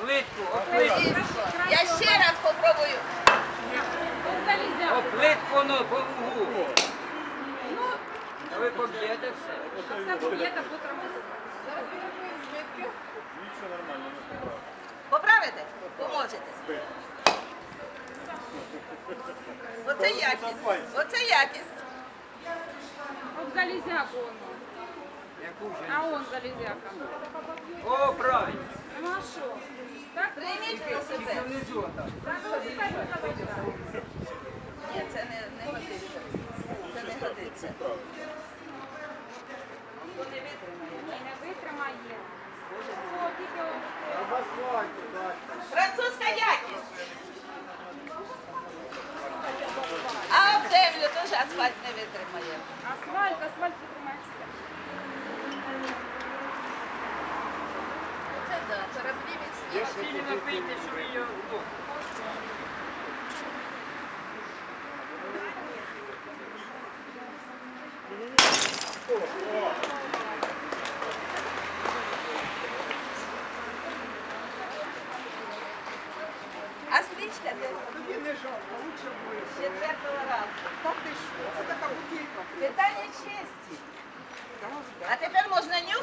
плитку, о плитку. Я ще раз попробую. О плитку, ну, по лугу. А ви поб'єте все. Поправите? Поможете. Оце якість. Оце якість. От залезяку он. А он залезяка. Ні, це не, не. Французька якість. А об землю теж асфальт не витримає. кораблі Я міцні. стільки напийте, що ви його вдох. А стрічка де? Четвертого разу. Так ти що? Це така бутилька. Питання честі. А тепер можна нюхати